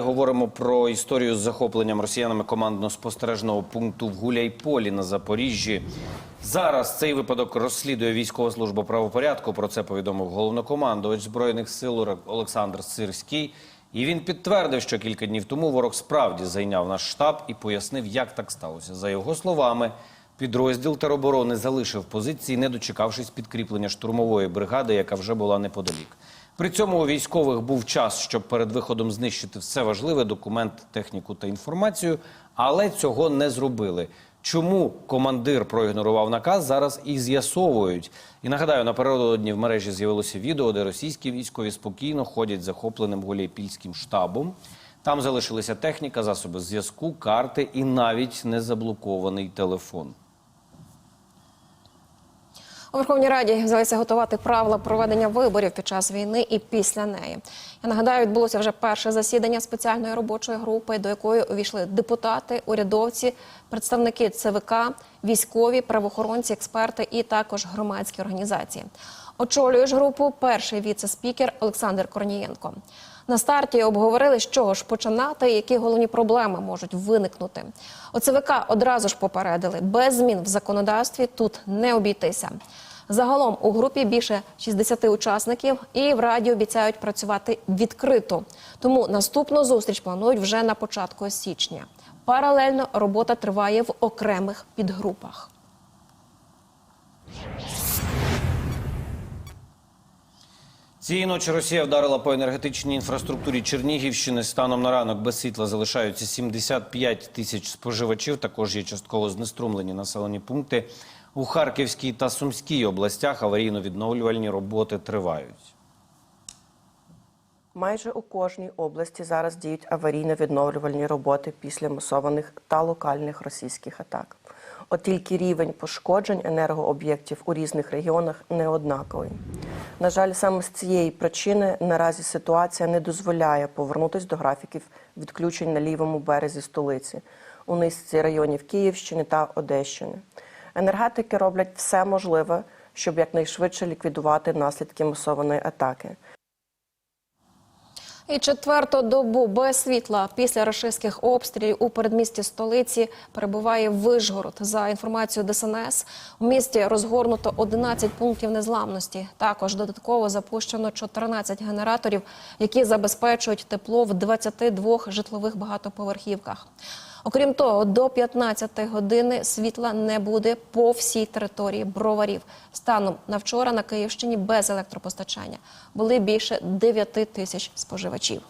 Говоримо про історію з захопленням росіянами командно-спостережного пункту в Гуляйполі на Запоріжжі. Зараз цей випадок розслідує військова служба правопорядку. Про це повідомив головнокомандувач збройних сил Олександр Сирський. І він підтвердив, що кілька днів тому ворог справді зайняв наш штаб і пояснив, як так сталося. За його словами, підрозділ тероборони залишив позиції, не дочекавшись підкріплення штурмової бригади, яка вже була неподалік. При цьому у військових був час, щоб перед виходом знищити все важливе документ, техніку та інформацію, але цього не зробили. Чому командир проігнорував наказ, зараз і з'ясовують. І нагадаю, напередодні в мережі з'явилося відео, де російські військові спокійно ходять захопленим гуляйпільським штабом. Там залишилися техніка, засоби зв'язку, карти і навіть не заблокований телефон. У Верховній Раді взялися готувати правила проведення виборів під час війни і після неї. Я нагадаю, відбулося вже перше засідання спеціальної робочої групи, до якої увійшли депутати, урядовці, представники ЦВК, військові, правоохоронці, експерти і також громадські організації. Очолює ж групу перший віце-спікер Олександр Корнієнко. На старті обговорили, з чого ж починати, які головні проблеми можуть виникнути. ОЦВК одразу ж попередили, без змін в законодавстві тут не обійтися. Загалом у групі більше 60 учасників і в раді обіцяють працювати відкрито. Тому наступну зустріч планують вже на початку січня. Паралельно робота триває в окремих підгрупах. Цієї ночі Росія вдарила по енергетичній інфраструктурі Чернігівщини. Станом на ранок без світла залишаються 75 тисяч споживачів. Також є частково знеструмлені населені пункти. У Харківській та Сумській областях аварійно-відновлювальні роботи тривають. Майже у кожній області зараз діють аварійно-відновлювальні роботи після масованих та локальних російських атак. От тільки рівень пошкоджень енергооб'єктів у різних регіонах не однаковий. На жаль, саме з цієї причини наразі ситуація не дозволяє повернутися до графіків відключень на лівому березі столиці у низці районів Київщини та Одещини. Енергетики роблять все можливе, щоб якнайшвидше ліквідувати наслідки масованої атаки. І четверту добу без світла після рашистських обстрілів у передмісті столиці перебуває Вижгород. За інформацією ДСНС, у місті розгорнуто 11 пунктів незламності. Також додатково запущено 14 генераторів, які забезпечують тепло в 22 житлових багатоповерхівках. Окрім того, до 15 години світла не буде по всій території броварів. Станом на вчора на Київщині без електропостачання були більше 9 тисяч споживачів.